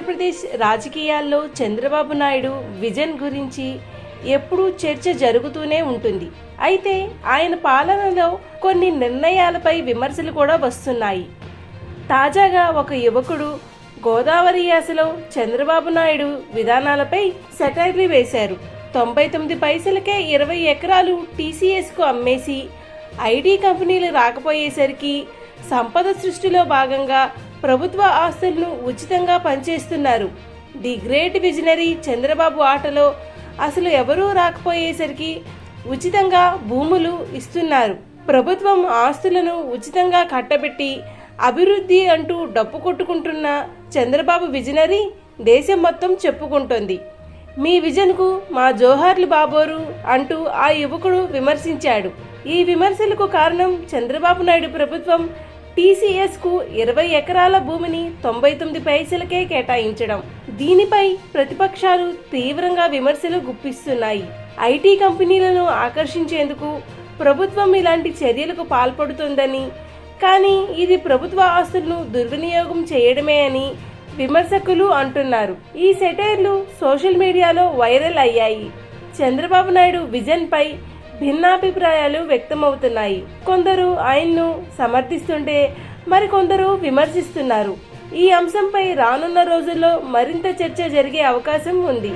ఆంధ్రప్రదేశ్ రాజకీయాల్లో చంద్రబాబు నాయుడు విజన్ గురించి ఎప్పుడూ చర్చ జరుగుతూనే ఉంటుంది. అయితే ఆయన పాలనలో కొన్ని నిర్ణయాలపై విమర్శలు కూడా వస్తున్నాయి. తాజాగా ఒక యువకుడు గోదావరి యాసలో చంద్రబాబు నాయుడు విధానాలపై సెటైర్లు వేశారు. తొంభై తొమ్మిది పైసలకే ఇరవై ఎకరాలు టీసీఎస్కు అమ్మేసి ఐటీ కంపెనీలు రాకపోయేసరికి సంపద సృష్టిలో భాగంగా ప్రభుత్వ ఆస్తులను ఉచితంగా పనిచేస్తున్నారు. ది గ్రేట్ విజనరీ చంద్రబాబు ఆటలో అసలు ఎవరూ రాకపోయేసరికి ఉచితంగా భూములు ఇస్తున్నారు. ప్రభుత్వం ఆస్తులను ఉచితంగా కట్టబెట్టి అభివృద్ధి అంటూ డప్పు కొట్టుకుంటున్న చంద్రబాబు విజనరీ దేశం మొత్తం చెప్పుకుంటోంది. మీ విజన్కు మా జోహార్లు బాబోరు అంటూ ఆ యువకుడు విమర్శించాడు. ఈ విమర్శలకు కారణం చంద్రబాబు నాయుడు ప్రభుత్వం టీసీఎస్కు ఇరవై ఎకరాల భూమిని తొంభై తొమ్మిది పైసలకే కేటాయించడం. దీనిపై ప్రతిపక్షాలు తీవ్రంగా విమర్శలు గుప్పిస్తున్నాయి. ఐటీ కంపెనీలను ఆకర్షించేందుకు ప్రభుత్వం ఇలాంటి చర్యలకు పాల్పడుతుందని కానీ ఇది ప్రభుత్వ ఆస్తులను దుర్వినియోగం చేయడమే అని విమర్శకులు అంటున్నారు. ఈ సెటైర్లు సోషల్ మీడియాలో వైరల్ అయ్యాయి. చంద్రబాబు నాయుడు విజన్పై భిన్నాభిప్రాయాలు వ్యక్తమవుతున్నాయి. కొందరు ఆయన్ను సమర్థిస్తుంటే మరికొందరు విమర్శిస్తున్నారు. ఈ అంశంపై రానున్న రోజుల్లో మరింత చర్చ జరిగే అవకాశం ఉంది.